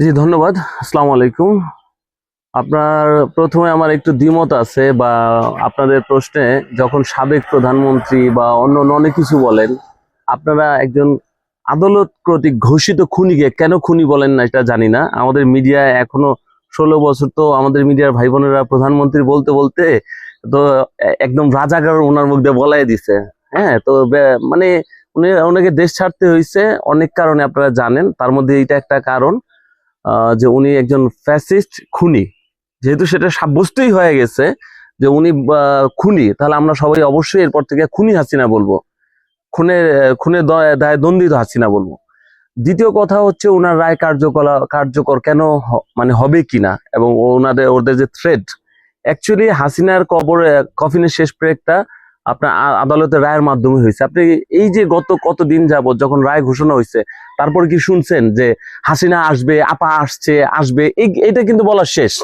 জি, ধন্যবাদ। আসসালামু আলাইকুম। আপনার প্রথমে আমার একটু দ্বিমত আছে বা আপনাদের প্রশ্নে যখন সাবেক প্রধানমন্ত্রী বা অন্য অনেক কিছু বলেন, আপনারা একজন আদালত কর্তৃক ঘোষিত খুনিকে কেন খুনি বলেন না এটা জানি না। আমাদের মিডিয়ায় এখনও ষোলো বছর তো আমাদের মিডিয়ার ভাই বোনেরা প্রধানমন্ত্রী বলতে বলতে তো একদম রাজাকার ওনার মধ্যে বলাই দিছে। হ্যাঁ তো মানে উনি, ওনাকে দেশ ছাড়তে হয়েছে অনেক কারণে আপনারা জানেন, তার মধ্যে এটা একটা কারণ। যে উনি একজন ফ্যাসিস্ট খুনি। যেহেতু সেটা সাব্যস্তই হয়ে গেছে যে উনি খুনি, তাহলে আমরা সবাই অবশ্যই এরপর থেকে খুনি হাসিনা বলব। খুনের দ- দায়ে দণ্ডিত হাসিনা বলব। দ্বিতীয় কথা হচ্ছে ওনার রায় কার্যকলা, কার্যকর কেন মানে হবে কিনা এবং ওনাদের, ওদের যে থ্রেড অ্যাকচুয়ালি হাসিনার কবরে কফিনের শেষ প্রেকটা আপনার আদালতের রায়ের মাধ্যমে হয়েছে। আপনি এই যে গত কতদিন যাবত যখন রায় ঘোষণা হয়েছে, তারপর কি শুনছেন যে হাসিনা আসবে, আপা আসছে, আসবে? এটা কিন্তু বলা শেষ।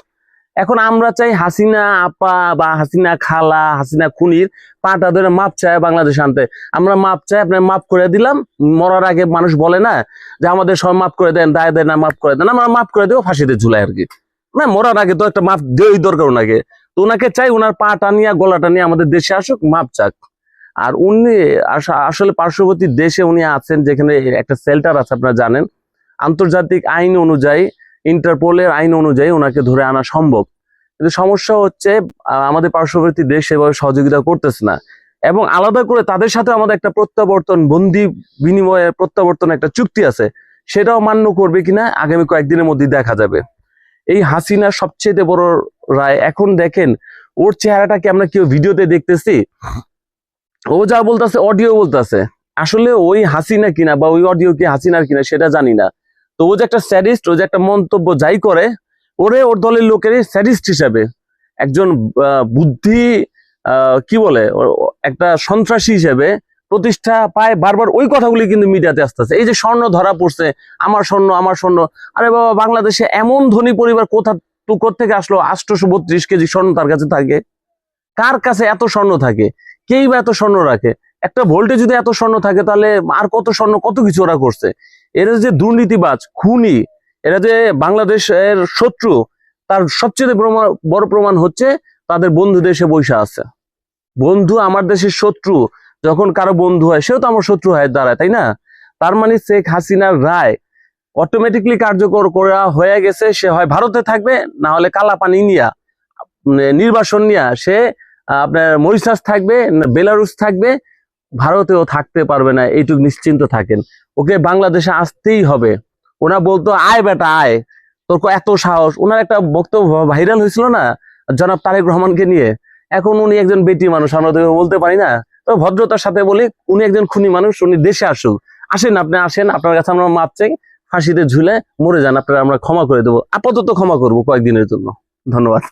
এখন আমরা চাই হাসিনা আপা বা হাসিনা খালা, হাসিনা খুনির পাটা ধরে মাপ চায় বাংলাদেশ আনতে। আমরা মাপ চাই, আপনার মাপ করে দিলাম। মরার আগে মানুষ বলে না যে আমাদের সব মাপ করে দেন, দায় দেন না, মাপ করে দেন। আমরা মাপ করে দেবো ফাঁসিতে ঝুলাই আর কি। না, মরার আগে তো একটা মাপ দেওয়াই দরকার ওনাকে। তো ওনাকে চাই ওনার পাটা নিয়ে, গলাটা নিয়ে আমাদের দেশে আসুক, মাপ চাক। আর উনি আসলে পার্শ্ববর্তী দেশে উনি আছেন, যেখানে একটা সেল্টার আছে, আপনারা জানেন। আন্তর্জাতিক আইন অনুযায়ী, ইন্টারপোলের আইন অনুযায়ী ওনাকে ধরে আনা সম্ভব। কিন্তু সমস্যা হচ্ছে আমাদের পার্শ্ববর্তী দেশ সেভাবে সহযোগিতা করতেছে না। এবং আলাদা করে তাদের সাথে আমাদের একটা প্রত্যাবর্তন, বন্দি বিনিময়ে প্রত্যাবর্তন একটা চুক্তি আছে, সেটাও মান্য করবে কিনা, আগামী কয়েকদিনের মধ্যে দেখা যাবে। এই হাসিনার সবচেয়ে বড় রায়। এখন দেখেন, ওর চেহারাটাকে আমরা কেউ ভিডিওতে দেখতেছি। ও যা বলতেছে অডিও বলতেছে। আসলে ওই হাসিনা কিনা বা ওই অডিও কি হাসিনার কিনা সেটা জানি না। তো ও যে একটা স্যাডিস্ট, ও যে একটা মন্তব্য যাই করে, ওরে ওর দলের লোকের স্যাডিস্ট হিসাবে। একজন বুদ্ধি কি বলে একটা সন্ত্রাসী হিসেবে প্রতিষ্ঠা পায়, বারবার ওই কথাগুলি কিন্তু মিডিয়াতে আসতেছে। এই যে স্বর্ণ ধরা পড়ছে, আমার স্বর্ণ আমার স্বর্ণ। আরে বাবা, বাংলাদেশে এমন ধনী পরিবার কোথা তো থেকে আসলো? আটশোশো বত্রিশ কেজি স্বর্ণ তার কাছে থাকে। কার কাছে এত স্বর্ণ থাকে? কেই বা এত স্বর্ণ রাখে? একটা ভোল্টে যদি এত স্বর্ণ থাকে, তাহলে আর কত স্বর্ণ, কত কিছু ওরা করছে? এরা যে দুর্নীতিবাজ, খুনি, এরা যে বাংলাদেশের শত্রু, তার সবচেয়ে বড় প্রমাণ হচ্ছে তাদের বন্ধু দেশে বসে আছে। বন্ধু আমার দেশের শত্রু যখন কারও বন্ধু হয়, সেও তো আমার শত্রু হয়ে দাঁড়ায়, তাই না? তার মানে শেখ হাসিনার রায় অটোমেটিকলি কার্যকর করা হয়ে গেছে, সে হয় ভারতে থাকবে, না হলে কালা পানি নিয়া মানে নির্বাসন নিয়া সে আপনার মরিশাস থাকবে বেলারুস থাকবে, ভারতেও থাকতে পারবে না, এইটুকু নিশ্চিন্ত থাকেন। ওকে বাংলাদেশে আসতেই হবে। ওনা বলতো, আয় বেটা, আয়। তোর এত সাহস। ওনার একটা বক্তব্য ভাইরাল হয়েছিল না, জনাব তারেক রহমানকে নিয়ে? এখন উনি একজন বেটি মানুষ, আমরা তো বলতে পারি না। তো ভদ্রতার সাথে বলি, উনি একজন খুনি মানুষ, উনি দেশে আসুক। আসেন আপনি, আসেন, আপনার কাছে আমরা মাপ চাই। ফাঁসিতে ঝুলে মরে যান, আপনারা, আমরা ক্ষমা করে দেবো। আপাতত ক্ষমা করব কয়েকদিনের জন্য। ধন্যবাদ।